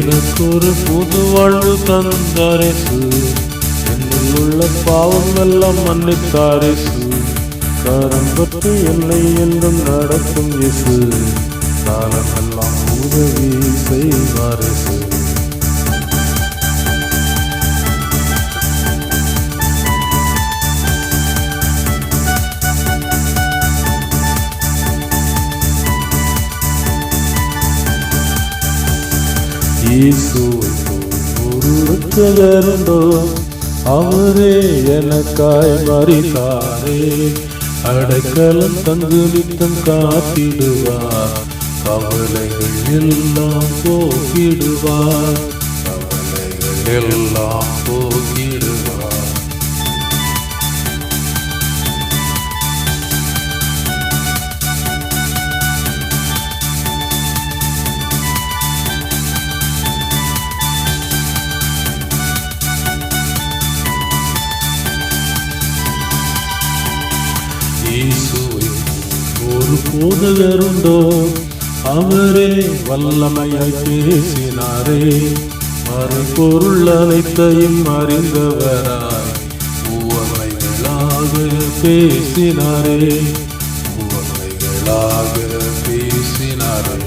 எனக்கு ஒரு புது வாழ்வு தந்தாரேசு. என்னில் உள்ள பாவம் எல்லாம் மன்னித்தாரேசு. கரம் பற்றி என்னை என்றும் நடக்கும் இசு காலமெல்லாம் உதவி செய்வாரேசு. இயேசுவை அவரே எனக்காய் மறித்தாரே. அடைக்கலம் தந்து நித்தம் காத்திடுவார். கவலைகள் எல்லாம் போக்கிடுவார். கவலைகள் எல்லாம் போ ஒரு போதகருண்டோ? அவரே வல்லமையாய் பேசினாரே. மறைபொருள் அனைத்தையும் அறிந்தவராய் உவமைகளாக பேசினாரே. உவமைகளாக பேசினாரே.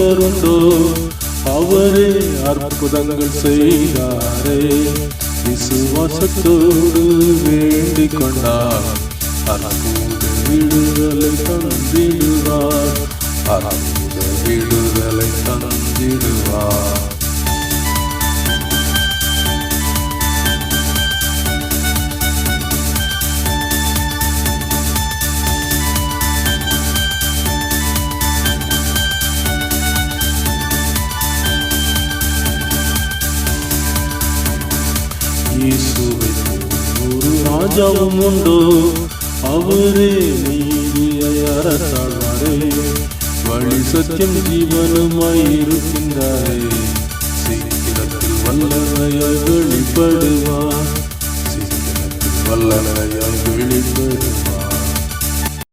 அற்புதருண்டோ அவரே அற்புதங்கள் செய்தாரே. விசுவாசத்தோடு வேண்டிக் கொண்டார் அற்புத விடுதலை தந்திடுவார். அற்புத விடு இயேசுவை ஒரு ராஜாவும் உண்டு அவரே நீதியை அரசாழ்வாரே வழி சத்தியம் ஜீவனுமாய் இருக்கின்றாரே சீக்கிரத்தில் வல்லமையாய் வெளிப்படுவார் சீக்கிரத்தில் வல்லமையாய் வெளிப்படுவார்